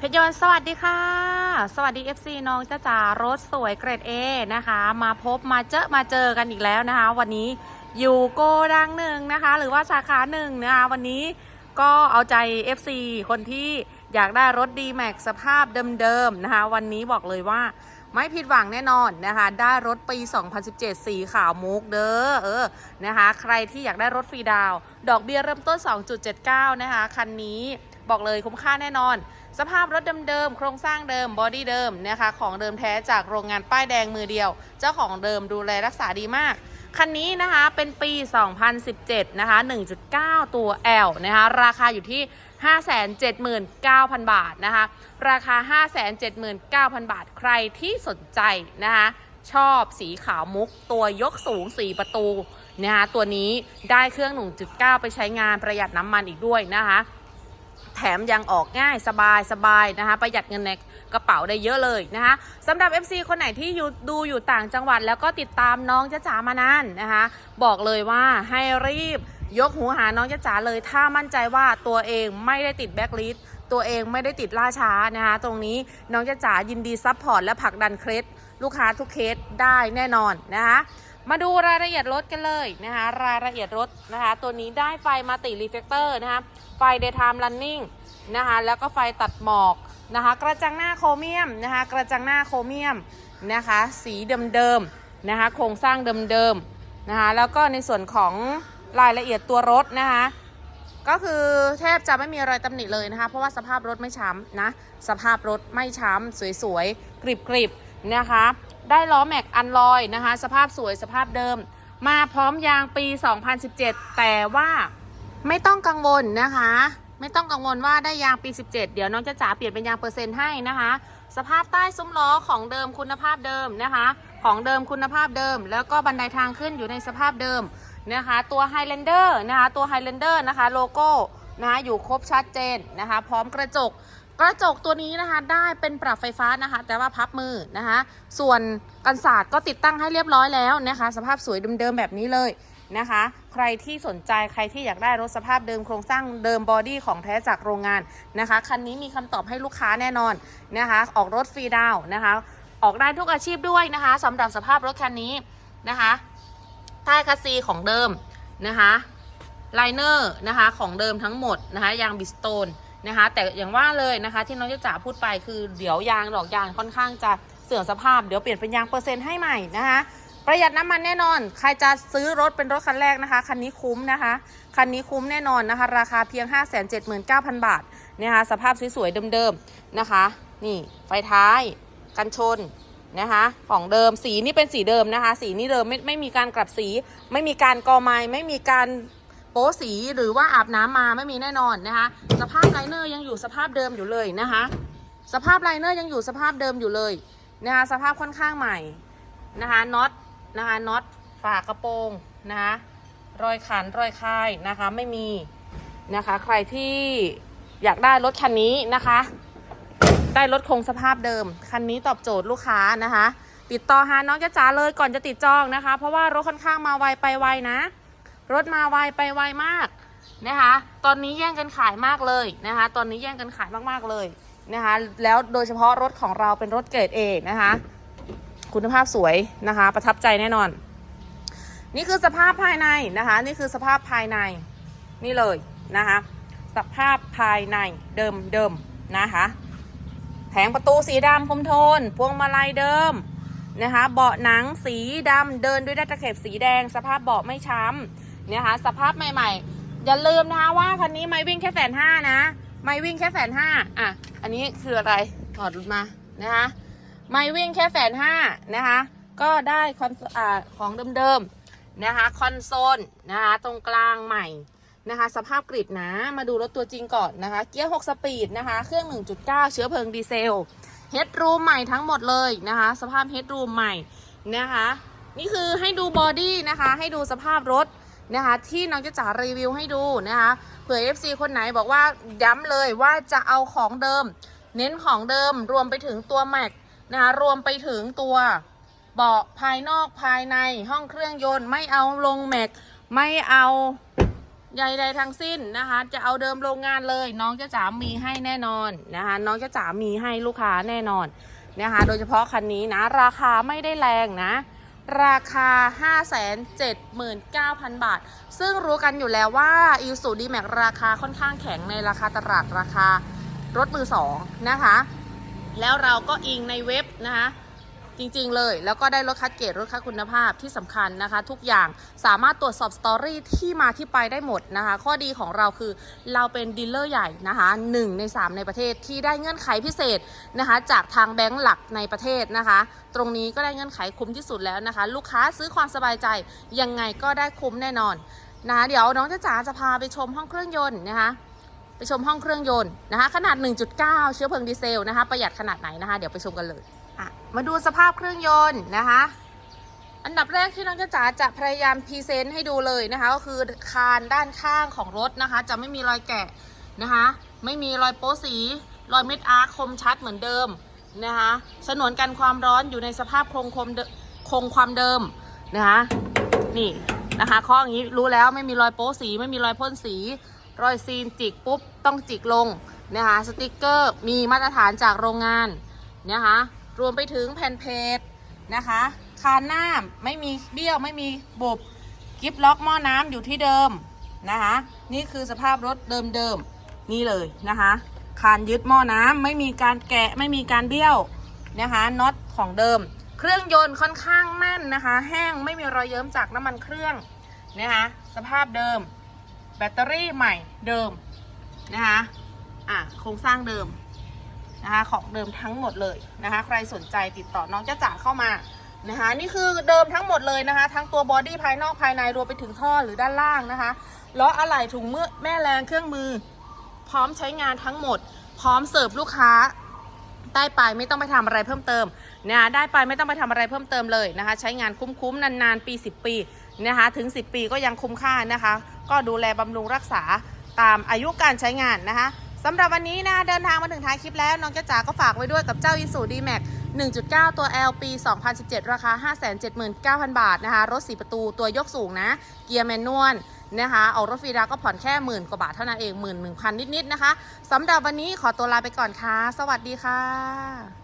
เพชรยนต์สวัสดีค่ะ สวัสดี FC น้องจ้าจ๋ารถสวยเกรด A นะคะ มาพบมาเจอมาเจอกันอีกแล้วนะคะ วันนี้อยู่โกดังหนึ่งนะคะ หรือว่าสาขาหนึ่งนะคะ วันนี้ก็เอาใจ FC คนที่อยากได้รถ d m a x สภาพเดิมๆนะคะ วันนี้บอกเลยว่าไม่ผิดหวังแน่นอนนะคะ ได้รถปี 2017 สีขาวมุกเด้อเออนะคะ ใครที่อยากได้รถฟรีดาว ดอกเบี้ยเริ่มต้น 2.79 นะคะ คันนี้บอกเลยคุ้มค่าแน่นอน สภาพรถเดิมๆ โครงสร้างเดิม บอดี้เดิมนะคะ ของเดิมแท้จากโรงงานป้ายแดงมือเดียว เจ้าของเดิมดูแลรักษาดีมาก คันนี้นะคะเป็นปี 2017 นะคะ 1.9 ตัว L นะคะ ราคาอยู่ที่ 579,000 บาทนะคะ ราคา 579,000 บาท ใครที่สนใจนะคะชอบสีขาวมุก ตัวยกสูง 4 ประตูนะคะตัวนี้ได้เครื่อง 1.9 ไปใช้งานประหยัดน้ำมันอีกด้วยนะคะ แถมยังออกง่ายสบายสบายนะคะ ประหยัดเงินในกระเป๋าได้เยอะเลยนะคะสำหรับ FC คนไหนที่อยู่ดูอยู่ต่างจังหวัด แล้วก็ติดตามน้องจ้าจ๋ามานานนะคะ บอกเลยว่าให้รีบยกหูหาน้องจ้าจ๋าเลย ถ้ามั่นใจว่าตัวเองไม่ได้ติดแบ็คลิสต์ตัวเองไม่ได้ติดล่าช้านะคะ ตรงนี้น้องจ้าจ๋ายินดีซัพพอร์ตและผลักดันเคสลูกค้าทุกเคสได้แน่นอนนะคะ มาดูรายละเอียดรถกันเลยนะคะรายละเอียดรถนะคะตัวนี้ได้ไฟมาติรีเฟกเตอร์นะคะไฟ daytime running นะคะแล้วก็ไฟตัดหมอกนะคะกระจังหน้าโครเมียมนะคะกระจังหน้าโครเมียมนะคะสีเดิมๆนะคะโครงสร้างเดิมๆนะคะแล้วก็ในส่วนของรายละเอียดตัวรถนะคะก็คือแทบจะไม่มีรอะไรตำหนิเลยนะคะเพราะว่าสภาพรถไม่ช้ำนะสภาพรถไม่ช้ำสวยๆกริบๆ นะคะ ได้ล้อแม็กอันลอยนะคะ สภาพสวยสภาพเดิม มาพร้อมยางปี 2017 แต่ว่าไม่ต้องกังวลนะคะ ไม่ต้องกังวลว่าได้ยางปี 17 เดี๋ยวน้องจะจ๋าเปลี่ยนเป็นยางเปอร์เซ็นต์ให้นะคะ สภาพใต้ซุ้มล้อของเดิมคุณภาพเดิมนะคะ ของเดิมคุณภาพเดิม แล้วก็บันไดทางขึ้นอยู่ในสภาพเดิมนะคะ ตัว Highlander นะคะ ตัว Highlander นะคะ โลโก้นะคะอยู่ครบชัดเจนนะคะ พร้อมกระจก กระจกตัวนี้นะคะได้เป็นปรับไฟฟ้านะคะ แต่ว่าพับมือนะคะ ส่วนกันศาสตร์ก็ติดตั้งให้เรียบร้อยแล้วนะคะ สภาพสวยเดิมๆแบบนี้เลยนะคะ ใครที่สนใจใครที่อยากได้รถสภาพเดิมโครงสร้างเดิมบอดี้ของแท้จากโรงงานนะคะคันนี้มีคำตอบให้ลูกค้าแน่นอนนะคะ ออกรถฟรีดาวนะคะ ออกได้ทุกอาชีพด้วยนะคะสำหรับสภาพรถคันนี้นะคะใต้คัสซีของเดิมนะคะไลเนอร์นะคะของเดิมทั้งหมดนะคะยางบิสโตน นะคะ แต่อย่างว่าเลยนะคะที่น้องเจ้าจ๋าพูดไปคือเดี๋ยวยางดอกยางค่อนข้างจะเสื่อมสภาพเดี๋ยวเปลี่ยนเป็นยางเปอร์เซ็นต์ให้ใหม่นะคะประหยัดน้ำมันแน่นอน ใครจะซื้อรถเป็นรถคันแรกนะคะ คันนี้คุ้มนะคะ คันนี้คุ้มแน่นอนนะคะ ราคาเพียง 579,000 บาทนะคะ สภาพสวยๆเดิมๆนะคะ นี่ไฟท้าย กันชนนะคะ ของเดิม สีนี่เป็นสีเดิมนะคะ สีนี่เดิมไม่ไม่มีการกลับสี ไม่มีการกอไม้ไม่มีการ โป๊สีหรือว่าอาบน้ำมาไม่มีแน่นอนนะคะ สภาพไลเนอร์ยังอยู่สภาพเดิมอยู่เลยนะคะ สภาพไลเนอร์ยังอยู่สภาพเดิมอยู่เลยนะคะสภาพค่อนข้างใหม่นะคะน็อตนะคะน็อตฝากระโปรงนะคะรอยขันรอยคายนะคะไม่มีนะคะ ใครที่อยากได้รถคันนี้นะคะ ได้รถคงสภาพเดิม คันนี้ตอบโจทย์ลูกค้านะคะ ติดต่อหาน้องจ้าจ๋าเลยก่อนจะติดจองนะคะ เพราะว่ารถค่อนข้างมาไวไปไวนะ รถมาไวไปไวมากนะคะ ตอนนี้แย่งกันขายมากเลยนะคะ ตอนนี้แย่งกันขายมากๆเลยนะคะ แล้วโดยเฉพาะรถของเราเป็นรถเกรดเอนะคะ คุณภาพสวยนะคะ ประทับใจแน่นอน นี่คือสภาพภายในนะคะ นี่คือสภาพภายในนี่เลยนะคะ สภาพภายในเดิมเดิมนะคะ แผงประตูสีดำคมโทน พวงมาลัยเดิมนะคะ เบาะหนังสีดำเดินด้วยด้ตะเข็บสีแดง สภาพเบาะไม่ช้ำ นะคะ สภาพใหม่ๆ อย่าลืมนะคะว่าคันนี้ไม่วิ่งแค่แสนห้านะ ไม่วิ่งแค่แสนห้าอะ อันนี้คืออะไร ถอดมานะคะไม่วิ่งแค่แสนห้านะคะ ก็ได้คอนอ่าของเดิมๆนะคะ คอนโซลนะคะ ตรงกลางใหม่นะคะ สภาพกริดนะ มาดูรถตัวจริงก่อนนะคะ เกียร์6สปีดนะคะ เครื่อง 1.9 เชื้อเพลิงดีเซลเฮดรูมใหม่ทั้งหมดเลยนะคะ สภาพเฮดรูมใหม่นะคะ นี่คือให้ดูบอดี้นะคะ ให้ดูสภาพรถ นะคะที่น้องจะจ๋ารีวิวให้ดูนะคะเผื่อ FC คนไหนบอกว่าย้ำเลยว่าจะเอาของเดิม เน้นของเดิมรวมไปถึงตัวแม็กนะคะรวมไปถึงตัวเบาะภายนอกภายในห้องเครื่องยนต์ ไม่เอาลงแม็กไม่เอาใหญ่ใดทั้งสิ้นนะคะ จะเอาเดิมโรงงานเลย น้องจะจ๋ามีให้แน่นอนนะคะน้องจะจ๋ามีให้ลูกค้าแน่นอนนะคะ โดยเฉพาะคันนี้นะ ราคาไม่ได้แรงนะ ราคา 579,000 บาท ซึ่งรู้กันอยู่แล้วว่าอีซูดีแม็กราคาค่อนข้างแข็งในราคาตลาดราคารถมือสองนะคะ แล้วเราก็อิงในเว็บนะคะ จริงๆเลย แล้วก็ได้รถคัดเกรดรถคัดคุณภาพที่สำคัญนะคะ ทุกอย่างสามารถตรวจสอบสตอรี่ที่มาที่ไปได้หมดนะคะ ข้อดีของเราคือเราเป็นดีลเลอร์ใหญ่นะคะ1ใน 3 ในประเทศที่ได้เงื่อนไขพิเศษนะคะ จากทางแบงก์หลักในประเทศนะคะ ตรงนี้ก็ได้เงื่อนไขคุ้มที่สุดแล้วนะคะ ลูกค้าซื้อความสบายใจยังไงก็ได้คุ้มแน่นอนนะคะเดี๋ยวน้องจ้าจ๋าจะพาไปชมห้องเครื่องยนต์นะคะไปชมห้องเครื่องยนต์นะคะ ขนาด 1.9 เชื้อเพลิงดีเซลนะคะ ประหยัดขนาดไหนนะคะ เดี๋ยวไปชมกันเลย อะมาดูสภาพเครื่องยนต์นะคะ อันดับแรกที่น้องจ้าจ๋าจะพยายามพรีเซนต์ให้ดูเลยนะคะ ก็คือคานด้านข้างของรถนะคะ จะไม่มีรอยแกะนะคะ ไม่มีรอยโป๊สี รอยเม็ดอาร์คมชัดเหมือนเดิมนะคะฉนวนกันความร้อนอยู่ในสภาพคงคมคงความเดิมนะคะ นี่นะคะข้ออย่างนี้รู้แล้วไม่มีรอยโป๊สี ไม่มีรอยพ่นสี รอยซีนจิกปุ๊บต้องจิกลงนะคะสติกเกอร์มีมาตรฐานจากโรงงานนะคะ รวมไปถึงแผ่นเพจนะคะคานหน้าไม่มีเบี้ยวไม่มีบุบกิฟล็อกหม้อน้ำอยู่ที่เดิมนะคะ นี่คือสภาพรถเดิมๆนี่เลยนะคะคานยึดหม้อน้ำไม่มีการแกะไม่มีการเบี้ยวนะคะน็อตของเดิม เครื่องยนต์ค่อนข้างแน่นนะคะ แห้งไม่มีรอยเยิ้มจากน้ำมันเครื่องนะคะสภาพเดิม แบตเตอรี่ใหม่เดิมนะคะอะโครงสร้างเดิม นะคะของเดิมทั้งหมดเลยนะคะ ใครสนใจติดต่อน้องจ้าจ๋าเข้ามานะคะ นี่คือเดิมทั้งหมดเลยนะคะ ทั้งตัวบอดี้ภายนอกภายในรวมไปถึงท่อหรือด้านล่างนะคะล้ออะไหล่ถุงมือแม่แรงเครื่องมือ พร้อมใช้งานทั้งหมด พร้อมเสิร์ฟลูกค้าได้ไปไม่ต้องไปทำอะไรเพิ่มเติมนะคะได้ไปไม่ต้องไปทำอะไรเพิ่มเติมเลยนะคะ ใช้งานคุ้มๆนานๆปี 10 ปีนะคะถึง 10 ปีก็ยังคุ้มค่านะคะ ก็ดูแลบำรุงรักษาตามอายุการใช้งานนะคะ สำหรับวันนี้นะคะเดินทางมาถึงท้ายคลิปแล้วน้องจ้าจ๋าก็ฝากไว้ด้วยกับเจ้า i s u d m a x 1.9 ตัว L ปี 2017 ราคา 579,000 บาทนะคะ รถ 4 ประตูตัวยกสูงนะ เกียร์แมนนวลนะคะออกรถฟรีดาวก็ผ่อนแค่หมื่นกว่าบาทเท่านั้นเองหมื่นหนึ่งพันนิดๆนะคะสำหรับวันนี้ขอตัวลาไปก่อนค่ะ สวัสดีค่ะ